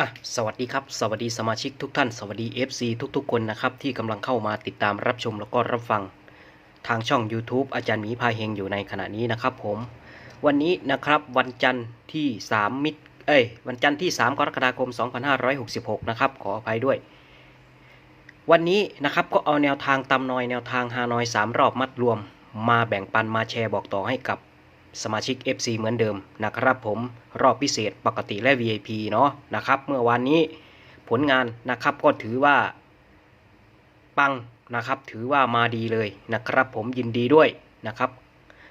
อะสวัสดีครับ สวัสดีสมาชิกทุกท่าน สวัสดี FC ทุกๆ คนนะครับ ที่กำลังเข้ามาติดตามรับชมแล้วก็รับฟัง ทางช่อง YouTube อาจารย์หมีพาเฮงอยู่ในขณะนี้นะครับผม วันนี้นะครับวันจันทร์ที่ 3 มิถเอ้ยวันจันทร์ที่ 3 กรกฎาคม 2566 นะครับ ขออภัยด้วย วันนี้นะครับก็เอาแนวทางตำนอยแนวทางฮานอย 3 รอบมัดรวม มาแบ่งปันมาแชร์บอกต่อให้กับ สมาชิก FC เหมือนเดิมนะครับผมรอบพิเศษปกติและ VIP เนาะนะครับ เมื่อวานนี้ผลงานนะครับก็ถือว่าปังนะครับถือว่ามาดีเลยนะครับ ผมยินดีด้วยนะครับ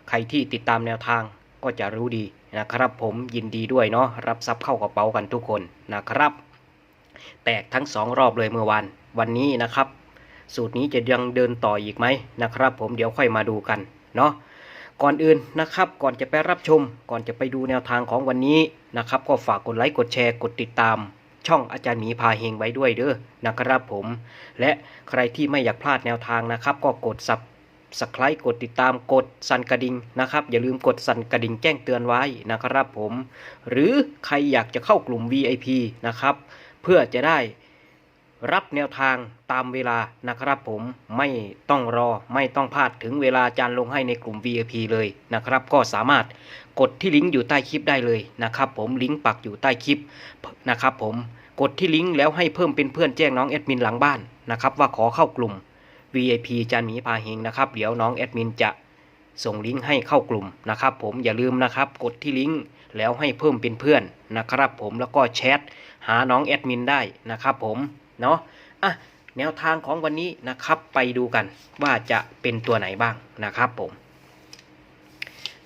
ใครที่ติดตามแนวทางก็จะรู้ดีนะครับ ผมยินดีด้วยเนาะรับทรัพย์เข้ากระเป๋ากันทุกคนนะครับ แตกทั้งสองรอบเลยเมื่อวานวันนี้นะครับ สูตรนี้จะยังเดินต่ออีกไหมนะครับ ผมเดี๋ยวค่อยมาดูกันเนาะ ก่อนอื่นนะครับก่อนจะไปรับชม ก่อนจะไปดูแนวทางของวันนี้นะครับ ก็ฝากกดไลค์กดแชร์กดติดตาม ช่องอาจารย์หมีพาเฮงไว้ด้วยเด้อนะครับผม และใครที่ไม่อยากพลาดแนวทางนะครับ ก็กดสับสไครต์กดติดตามกดสั่นกระดิ่งนะครับ อย่าลืมกดสั่นกระดิ่งแจ้งเตือนไว้นะครับผม หรือใครอยากจะเข้ากลุ่ม VIP นะครับ เพื่อจะได้ รับแนวทางตามเวลานะครับผมไม่ต้องรอไม่ต้องพลาดถึงเวลาจารย์ลงให้ในกลุ่ม VIP เลยนะครับ ก็สามารถกดที่ลิงก์อยู่ใต้คลิปได้เลยนะครับ ผมลิงก์ปักอยู่ใต้คลิปนะครับ ผมกดที่ลิงก์แล้วให้เพิ่มเป็นเพื่อนแจ้งน้องแอดมินหลังบ้านนะครับ ว่าขอเข้ากลุ่ม VIP จารย์หมีพาเฮงนะครับเดี๋ยวน้องแอดมินจะส่งลิงก์ให้เข้ากลุ่มนะครับ ผมอย่าลืมนะครับกดที่ลิงก์แล้วให้เพิ่มเป็นเพื่อนนะครับ ผมแล้วก็แชทหาน้องแอดมินได้นะครับ ผม เนาะอะแนวทางของวันนี้นะครับไปดูกันว่าจะเป็นตัวไหนบ้างนะครับผม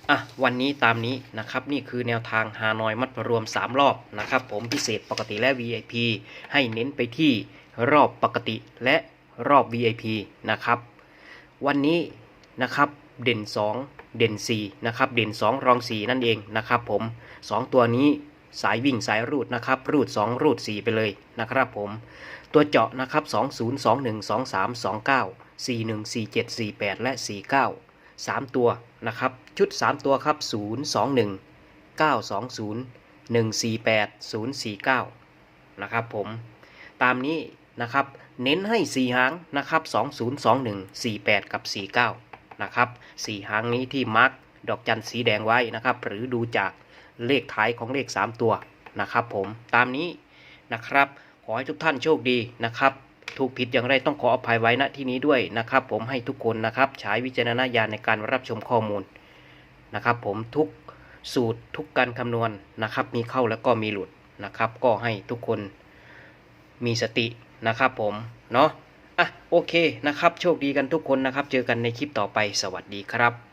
อะวันนี้ตามนี้นะครับนี่คือแนวทางฮานอยมัดรวม 3 รอบนะครับ ผมพิเศษปกติและ VIP ให้เน้นไปที่รอบปกติและรอบ VIP นะครับ วันนี้นะครับเด่น 2 เด่น4นะครับเด่น 2 รอง 4 นั่นเองนะครับผม 2 ตัวนี้ สายวิ่งสายรูดนะครับรูด 2 รูด 4 ไปเลยนะครับผมตัวเจาะนะครับ 20 21 23 29 41 47 48 และ 49 3 ตัวนะครับ ชุด 3 ตัวครับ 021 920 148 049 นะครับผม ตามนี้นะครับ เน้นให้ 4 หางนะครับ 2021 48 กับ 49 นะครับ 4 หางนี้ที่มาร์กดอกจันสีแดงไว้นะครับ หรือดูจาก เลขท้ายของเลข 3 ตัวนะครับผมตามนี้นะครับ ขอให้ทุกท่านโชคดีนะครับ ถูกผิดอย่างไรต้องขออภัยไว้ณที่นี้ด้วยนะครับ ผมให้ทุกคนนะครับใช้วิจารณญาณในการรับชมข้อมูลนะครับ ผมทุกสูตรทุกการคำนวณนะครับ มีเข้าแล้วก็มีหลุดนะครับ ก็ให้ทุกคนมีสตินะครับผมเนาะอะโอเคนะครับ โชคดีกันทุกคนนะครับ เจอกันในคลิปต่อไปสวัสดีครับ